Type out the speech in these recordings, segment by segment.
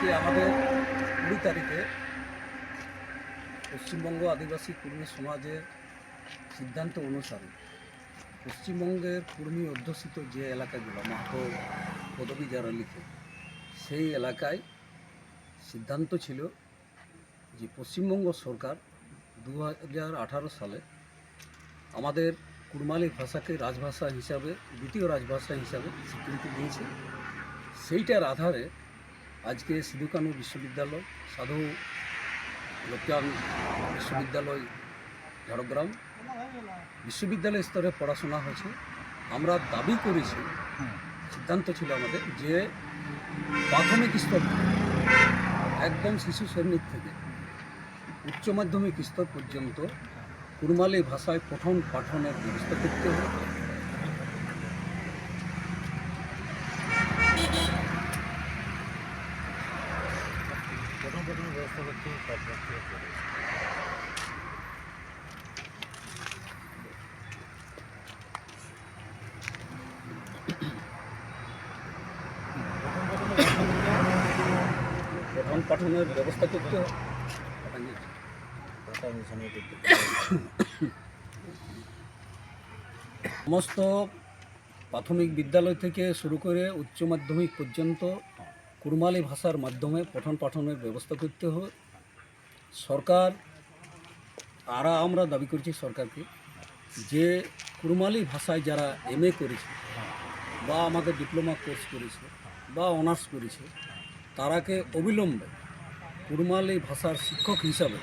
আজকে আমাদের কুড়ি তারিখে পশ্চিমবঙ্গ আদিবাসী কর্মী সমাজের সিদ্ধান্ত অনুসারে পশ্চিমবঙ্গের কর্মী অধ্যুষিত যে এলাকাগুলো মাহাতো পদবী যারা লিখে, সেই এলাকায় সিদ্ধান্ত ছিল যে পশ্চিমবঙ্গ সরকার দু হাজার আঠারো সালে আমাদের কুড়মালি ভাষাকে রাজভাষা হিসাবে, দ্বিতীয় রাজভাষা হিসাবে স্বীকৃতি দিয়েছে। সেইটার আধারে আজকে সিধু কানু বিশ্ববিদ্যালয় সাধু লোকচান বিশ্ববিদ্যালয়, ঝাড়গ্রাম। বিশ্ববিদ্যালয় স্তরে পড়াশোনা হয়েছে। আমরা দাবি করেছি, সিদ্ধান্ত ছিল আমাদের যে প্রাথমিক স্তর একদম শিশু শ্রেণির থেকে উচ্চ মাধ্যমিক স্তর পর্যন্ত কুরমালি ভাষায় পঠন পাঠনের ব্যবস্থা করতে হবে। ব্যবস্থা করতে তারপর। পঠন পাঠনের ব্যবস্থা করতে হবে সমস্ত প্রাথমিক বিদ্যালয় থেকে শুরু করে উচ্চ মাধ্যমিক পর্যন্ত কুরমালি ভাষার মাধ্যমে পঠন পাঠনের ব্যবস্থা করতে হবে। সরকার আর আমরা দাবি করছি সরকারকে যে কুরমালি ভাষায় যারা এম করেছে বা আমাদের ডিপ্লোমা কোর্স করেছে বা অনার্স করেছে, তারাকে অবিলম্বে কুরমালি ভাষার শিক্ষক হিসাবে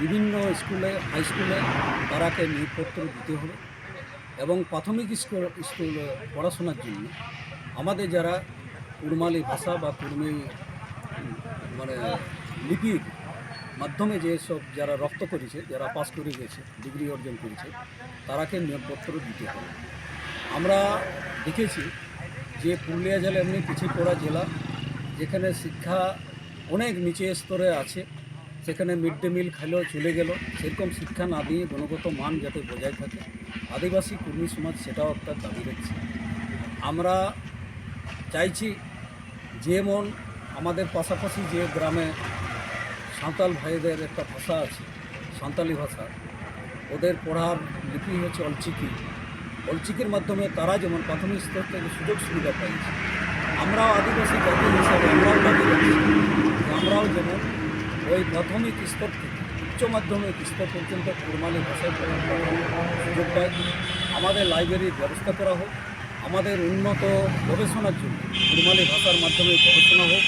বিভিন্ন স্কুলে হাই স্কুলে তারাকে নিয়োগপত্র দিতে হবে এবং প্রাথমিক স্কুল, স্কুলে পড়াশোনার জন্য আমাদের যারা কুড়মালি ভাষা বা কুড়মি মানে লিপির মাধ্যমে যেসব যারা রপ্ত করেছে, যারা পাস করে গেছে ডিগ্রি অর্জন করেছে, তারাকে নিয়োগপত্র দিতে হবে। আমরা দেখেছি যে পুরুলিয়া জেলা এমনি পিছিয়ে পড়া জেলা, যেখানে শিক্ষা অনেক নিচে স্তরে আছে, সেখানে মিড ডে মিল খেলেও চলে গেল। সেরকম শিক্ষা না দিয়ে গুণগত মান যাতে বজায় থাকে, আদিবাসী কর্মী সমাজ সেটাও একটা দাবি রাখছে। আমরা চাইছি যেমন আমাদের পাশাপাশি যে গ্রামে সাঁওতাল ভাইদের একটা ভাষা আছে, সাঁওতালি ভাষা, ওদের পড়ার লিপি হচ্ছে অলচিকি। অলচিকির মাধ্যমে তারা যেমন প্রাথমিক স্তর থেকে সুযোগ সুবিধা পাইছে, আমরাও আদিবাসী জাতি হিসাবে আমরাও আমরাও যেমন ওই প্রাথমিক স্তর থেকে উচ্চ মাধ্যমিক স্তর পর্যন্ত কুরমালি ভাষায় সুযোগ পাই। আমাদের লাইব্রেরির ব্যবস্থা করা হোক আমাদের উন্নত গবেষণার জন্য কুরমালি ভাষার মাধ্যমে গবেষণা হোক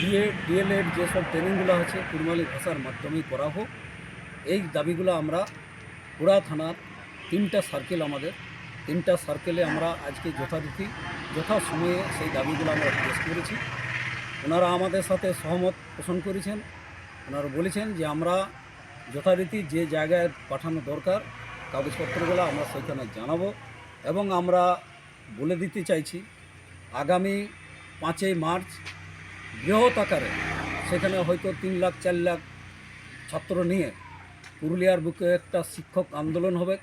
বিএড ডিএলএড যেসব ট্রেনিংগুলো আছে কুরমালি ভাষার মাধ্যমেই করা হোক, এই দাবিগুলো আমরা পুরা থানার তিনটা সার্কেল আমাদের, তিনটা সার্কেলে আমরা আজকে যথারীতি যথা সময়ে সেই দাবিগুলো আমরা পেশ করেছি। ওনারা আমাদের সাথে সহমত পোষণ করেছেন। ওনারা বলেছেন যে আমরা যথারীতি যে জায়গায় পাঠানো দরকার, কাগজপত্রগুলো আমরা সেখানে জানাব এবং আমরা বলে দিতে চাইছি, আগামী পাঁচই মার্চ বৃহৎ আকারে সেখানে হয়তো তিন লাখ, চার লাখ ছাত্র নিয়ে পুরুলিয়ার বুকে একটা শিক্ষক আন্দোলন হবে,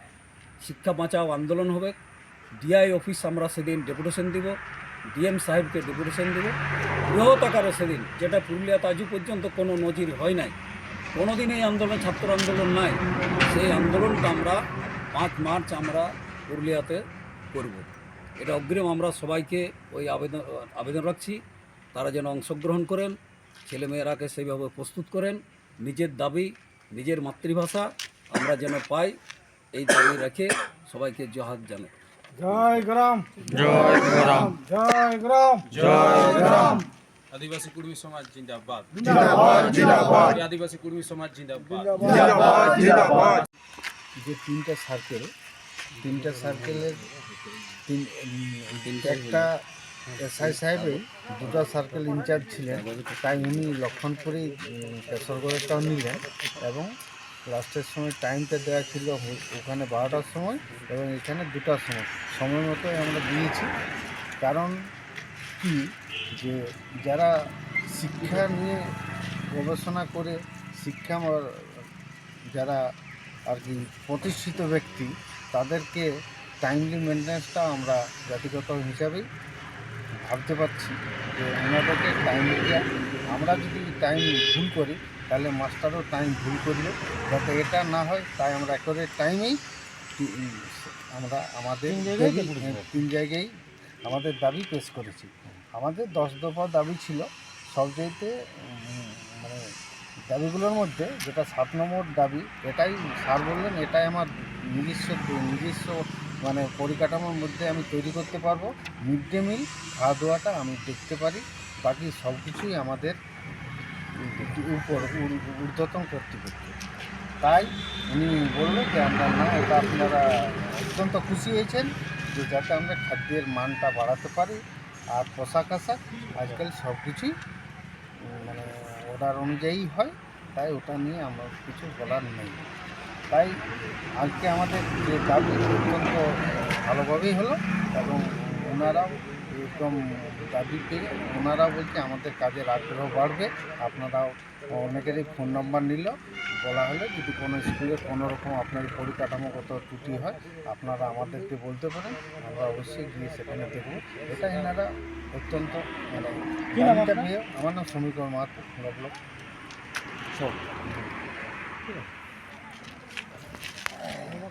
শিক্ষা বাঁচাও আন্দোলন হবে। ডিআই অফিস আমরা সেদিন ডেপুটেশন দিব, ডিএম সাহেবকে ডেপুটেশন দিব। বৃহৎ আকারে সেদিন, যেটা পুরুলিয়াতে আজও পর্যন্ত কোনো নজির হয় নাই। কোনো দিন এই আন্দোলন, ছাত্র আন্দোলন নাই। সেই আন্দোলনটা আমরা পাঁচ মার্চ আমরা পুরুলিয়াতে করব। এটা অগ্রিম আমরা সবাইকে ওই আবেদন আবেদন রাখছি। তারা যেন অংশগ্রহণ করেন ছেলেমেয়েরাকে সেইভাবে প্রস্তুত করেন। নিজের দাবি নিজের মাতৃভাষা আমরা যেন পাই এই দাবি রেখে সবাইকে জহাদ জানাই। জয় গ্রাম। জয় গ্রাম। জয় গ্রাম। জয় গ্রাম। আদিবাসী কুর্মী সমাজ জিন্দাবাদ। জিন্দাবাদ জিন্দাবাদ। আদিবাসী কুর্মী সমাজ জিন্দাবাদ। জিন্দাবাদ জিন্দাবাদ। যে তিনটা সার্কেল তিনটা সার্কেলের তিন একটা এসআই সাহেবের দুটো সার্কেল ইনচার্জ ছিলেন। তাই উনি লক্ষণপুরেই কেশরগড়েরটাও নিলেন এবং লাস্টের সময় টাইমটা দেওয়া ছিল ওখানে বারোটার সময় এবং এখানে দুটার সময়। সময় মতোই আমরা দিয়েছি। কারণ কি? যে যারা শিক্ষা নিয়ে গবেষণা করে, শিক্ষা যারা আর কি প্রতিষ্ঠিত ব্যক্তি তাদেরকে টাইমলি মেনটেন্যান্সটা আমরা জাতিগত হিসাবেই ভাবতে পারছি যে ওনাদেরকে টাইম দেওয়া আমরা যদি টাইম ভুল করি তাহলে মাস্টারও টাইম ভুল করবে। যাতে এটা না হয় তাই আমরা করে টাইমেই আমরা আমাদের হ্যাঁ, তিন জায়গায় আমাদের দাবি পেশ করেছি। আমাদের দশ দফা দাবি ছিল। সবচাইতে উম, মানে দাবিগুলোর মধ্যে যেটা সাত নম্বর দাবি এটাই স্যার বললেন এটাই আমার নিজস্ব নিজস্ব মানে পরিকাঠামোর মধ্যে আমি তৈরি করতে পারব। মিড ডে মিল খাওয়া দাওয়াটা আমি দেখতে পারি। বাকি সব কিছুই আমাদের উপর ঊর- ঊর্ধ্বতন কর্তৃপক্ষ। তাই উনি বললেন যে আমরা না, এটা আপনারা অত্যন্ত খুশি হয়েছেন যে যাতে আমরা খাদ্যের মানটা বাড়াতে পারি আর পোশাক আশাক আজকাল সব কিছুই মানে অর্ডার অনুযায়ী হয়। তাই ওটা নিয়ে আমার কিছু বলার নেই। তাই আজকে আমাদের যে দাবি অত্যন্ত ভালোভাবেই হলো এবং ওনারাও একদম দাবি পেয়ে ওনারাও বলছে আমাদের কাজের আগ্রহ বাড়বে। আপনারাও অনেকেরই ফোন নাম্বার নিল। বলা হলে যদি কোনো স্কুলে কোনো রকম আপনার পরিকাঠামোগত ত্রুটি হয় আপনারা আমাদেরকে বলতে পারেন। আমরা অবশ্যই গিয়ে সেখানে দেখব। এটা এনারা অত্যন্ত মানে আমার নাম সমীকরণ মাহাতো ব্লক। সব